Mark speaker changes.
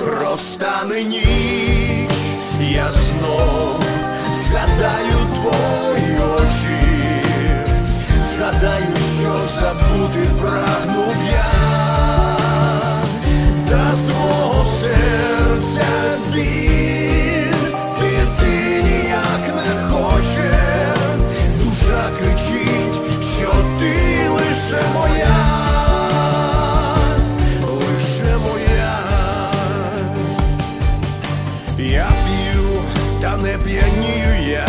Speaker 1: розтане ніч, я знов згадаю твої очі, згадаю, що забути прагнув я, та з мого серця біль піти ніяк не хоче, душа кричить, що ти лише моя, Я п'ю, та не п'янію я,